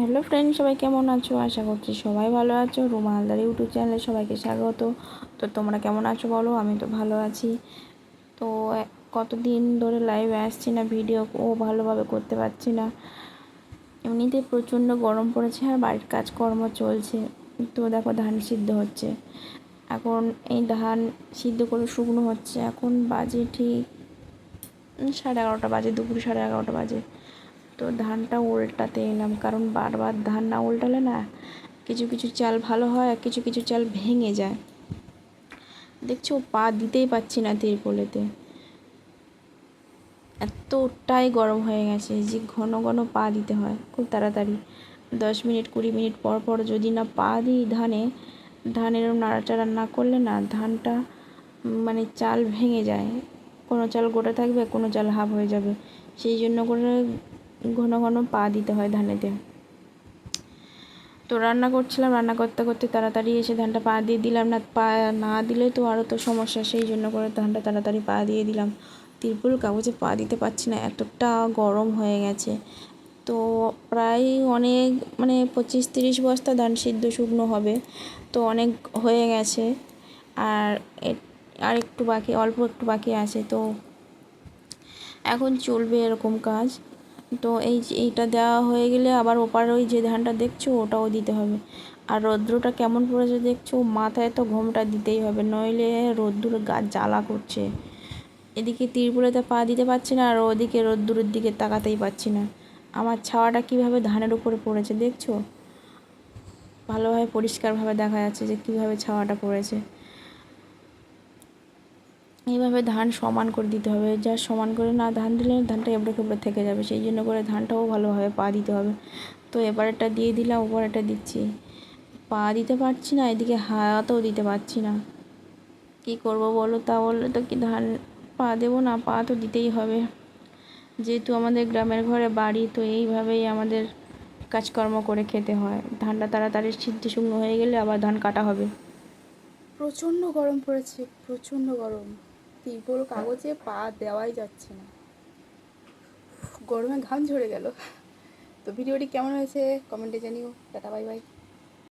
Hello friend সবাই কেমন আছো? আশা করছি সবাই ভালো আছো। রুমা ইউটিউব চ্যানেলে সবাইকে স্বাগত। তো তোমরা কেমন আছো বলো? আমি তো ভালো আছি। তো কতদিন ধরে লাইভে আসছি না ভিডিও ও ভালোভাবে করতে পারছি না। এমনিতে প্রচণ্ড গরম পড়েছে আর বাড়ির কাজকর্ম চলছে। তো দেখো ধান সিদ্ধ হচ্ছে। এখন এই ধান সিদ্ধ করে শুকনো হচ্ছে। এখন বাজে ঠিক সাড়ে এগারোটা বাজে, দুপুর সাড়ে এগারোটা বাজে। তো ধানটা উল্টাতে এলাম। কারণ বারবার ধান না উল্টালে না কিছু কিছু চাল ভালো হয় আর কিছু কিছু চাল ভেঙে যায়। দেখছ, পা দিতেই পাচ্ছি না তীর তিরপলেতে। এতটাই গরম হয়ে গেছে যে ঘন ঘন পা দিতে হয় খুব তাড়াতাড়ি। দশ মিনিট, কুড়ি মিনিট পর পর যদি না পা দিই ধানে, ধানের নাড়াচাড়া না করলে না ধানটা মানে চাল ভেঙে যায়। কোনো চাল গোটা থাকবে, কোনো চাল হাফ হয়ে যাবে। সেই জন্য করে ঘন ঘন পা দিতে হয় ধানেতে। তো রান্না করছিলাম, রান্না করতে করতে তাড়াতাড়ি এসে ধানটা পা দিয়ে দিলাম না, পা না দিলে তো আরও তো সমস্যা, সেই জন্য করে ধানটা তাড়াতাড়ি পা দিয়ে দিলাম। তিরপুল কাগজে পা দিতে পারছি না, এতটা গরম হয়ে গেছে। তো প্রায় অনেক মানে পঁচিশ তিরিশ বস্তা ধান সিদ্ধ শুকনো হবে, তো অনেক হয়ে গেছে। আর আর একটু বাকি, অল্প একটু বাকি আছে, তো এখন চলবে এরকম কাজ। তো এই এইটা দেওয়া হয়ে গেলে আবার ওপার ওই যে ধানটা দেখছ, ওটাও দিতে হবে। আর রৌদ্রটা কেমন পড়েছে দেখছ, মাথায় তো ঘোমটা দিতেই হবে, নইলে রোদ্দুর গা জ্বালা করছে। এদিকে তিরপুলেতে পা দিতে পারছি না, আর ওদিকে রোদ্দুরের দিকে তাকাতেই পাচ্ছি না। আমার ছাওয়াটা কীভাবে ধানের উপরে পড়েছে দেখছ? ভালোভাবে পরিষ্কারভাবে দেখা যাচ্ছে যে কীভাবে ছাওয়াটা পড়েছে। এইভাবে ধান সমান করে দিতে হবে। যা সমান করে না ধান দিলে ধানটা এবড়ো খেবড়ো থেকে যাবে। সেই জন্য করে ধানটাও ভালোভাবে পা দিতে হবে। তো এবারেরটা দিয়ে দিলাম ওপরেরটা দিচ্ছি। পা দিতে পারছি না, এদিকে হাতও দিতে পারছি না। কী করব বলো তা বললে তো কি ধান পা দেবো না, পা তো দিতেই হবে। যেহেতু আমাদের গ্রামের ঘরে বাড়ি, তো এইভাবেই আমাদের কাজকর্ম করে খেতে হয়। ধানটা তাড়াতাড়ি সিদ্ধ শুকনো হয়ে গেলে আবার ধান কাটা হবে। প্রচণ্ড গরম পড়েছে, প্রচণ্ড গরম। তিরপল কাগজে পা দেওয়াই যাচ্ছে না। গরমে ঘাম ঝরে গেল। তো ভিডিওটি কেমন হয়েছে? কমেন্টে জানিও। Tata, bye bye.